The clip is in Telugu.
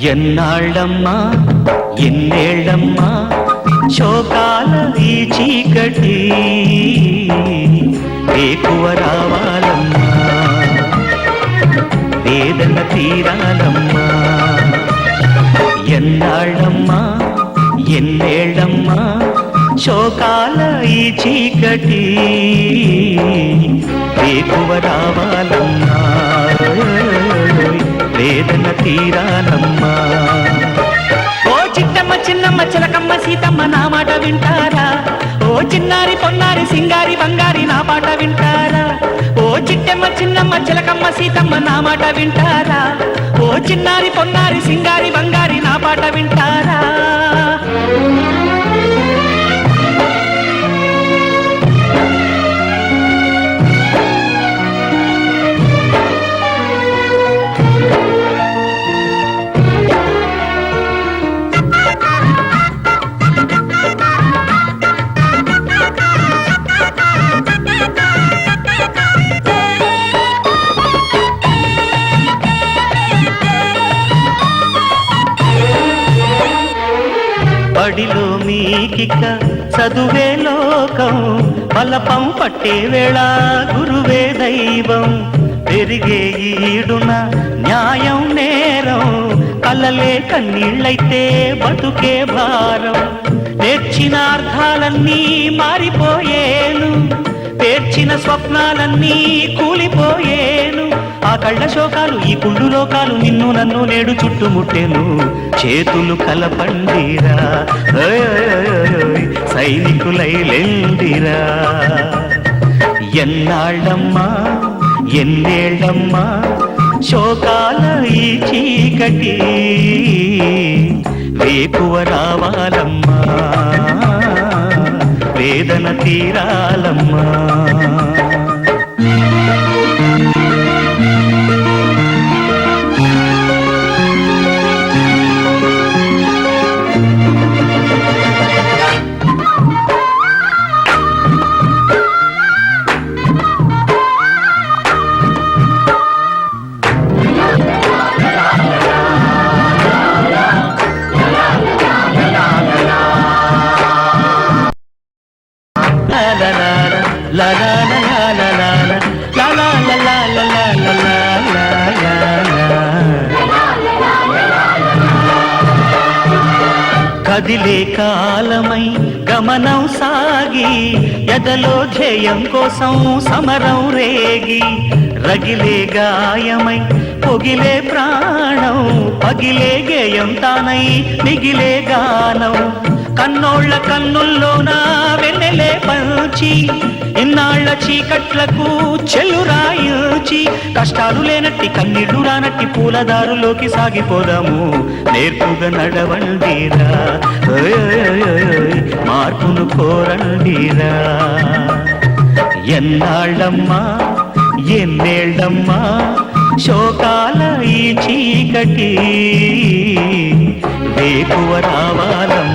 ఎన్నాళ్ళమ్మా? ఎన్నేళ్ళమ్మా శోకాల ఈ చీకటి ఎక్కువ రావాలమ్మా. వేదన తీరాలమ్మా. ఎన్నాళ్ళమ్మా? ఎన్నేళ్ళమ్మా శోకాల ఈ చీకటి ఎక్కువ రావాలమ్మా. తీరానమ్మా ఓ చిట్టమ్మ చిన్నమ్మ చిలకమ్మ సీతమ్మ నా మాట వింటారా? ఓ చిన్నారి పొన్నారి సింగారి బంగారి నా పాట వింటారా? ఓ చిట్టమ్మ చిన్నమ్మ చిలకమ్మ సీతమ్మ నా మాట వింటారా? ఓ చిన్నారి పొన్నారి సింగారి బంగారి నా పాట బడిలో మీకిక చదువే లోకం. బలపం పట్టే వేళ గురువే దైవం. పెరిగే ఈడున న్యాయం నేరం. కలలే కన్నీళ్ళైతే బతుకే భారం. నేర్చిన అర్థాలన్నీ మారిపోయేను. పేర్చిన స్వప్నాలన్నీ కూలిపోయే ఆ కళ్ళ శోకాలు ఈ కుళ్ళు లోకాలు నిన్ను నన్ను నేడు చుట్టుముట్టెను. చేతులు కలపండిరా ఓయ్ సైనికులై లెండిరా. ఎన్నాళ్ళమ్మా ఎన్నేళ్ళమ్మా శోకాల ఈ చీకటి. వేకువ రావాలమ్మా వేదన తీరాలమ్మా. కదిలే కాలమై గమనం సాగి ఎదలో ధ్యేయం కోసం సమరం రేగి రగిలే గాయమై పొగిలే ప్రాణం పగిలే గేయం తానై మిగిలే గానం కన్నోళ్ళ కన్నుల్లోన వెన్నెలే పంచి ఇన్నాళ్ళ చీకట్లకు చెల్లురాయుచి కష్టాలు లేనట్టి కన్నీళ్ళు రానట్టి పూలదారులోకి సాగిపోదాము. నేర్పుగా నడవండిరా మార్పును కోరండిరా ఎన్నాళ్ళమ్మా ఎన్నేళ్ళమ్మా శోకాల ఈ చీకటి వేకువ రావాలమ్మా.